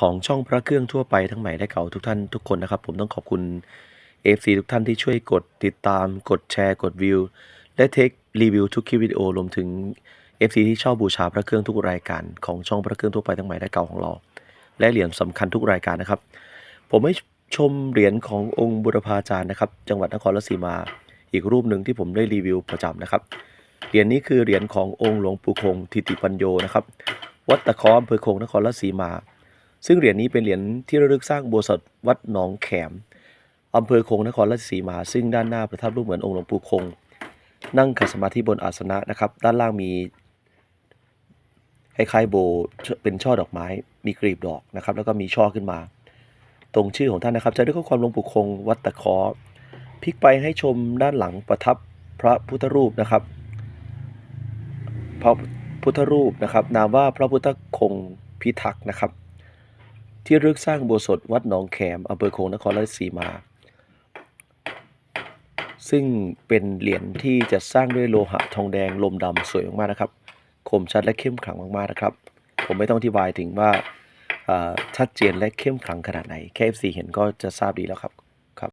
ของช่องพระเครื่องทั่วไปทั้งใหม่และเก่าทุกท่านทุกคนนะครับ ผมต้องขอบคุณ FC ทุกท่านที่ช่วยกดติดตาม กดแชร์ กดวิว และเทครีวิวทุกคลิปวิดีโอรวมถึง FC ที่ชอบบูชาพระเครื่องทุกรายการของช่องพระเครื่องทั่วไปทั้งใหม่และเก่าของเรา และเหรียญสำคัญทุกรายการนะครับ ผมให้ชมเหรียญขององค์บุรพาจารย์นะครับ จังหวัดนครราชสีมา อีกรูปหนึ่งที่ผมได้รีวิวประจำนะครับ เหรียญนี้คือเหรียญขององค์หลวงปู่คงทิติปัญโยนะครับ วัดตะคออำเภอคงนครราชสีมา ซึ่งเหรียญนี้เป็นเหรียญที่ระลึกสร้างโบสถ์วัดหนองแขมอำเภอคงนครราชสีมา ซึ่งด้านหน้าประทับรูปเหมือนองค์หลวงปู่คง นั่งขัดสมาธิบนอาสนะนะครับ ด้านล่างมีคล้ายๆโบเป็นช่อดอกไม้ มีกลีบดอกนะครับ แล้วก็มีช่อขึ้นมา ตรงชื่อของท่านนะครับ จะด้วยข้อความหลวงปู่คงวัดตะเคอพลิกไปให้ชมด้านหลังประทับพระพุทธรูปนะครับพระพุทธรูปนะครับ นามว่าพระพุทธคงพิทักษ์นะครับ ที่รึกสร้างโบสถวัดหนองแขมอำเภอโคงนครราชสีมา ซึ่งเป็นเหรียญที่จะสร้างด้วยโลหะทองแดงลมดำสวยมากๆนะครับ คมชัดและเข้มขลังมากๆนะครับ ผมไม่ต้องอธิบายถึงว่าอ่าชัดเจนและเข้มขลังขนาดไหนแค่ FC เห็นก็จะทราบดีแล้วครับ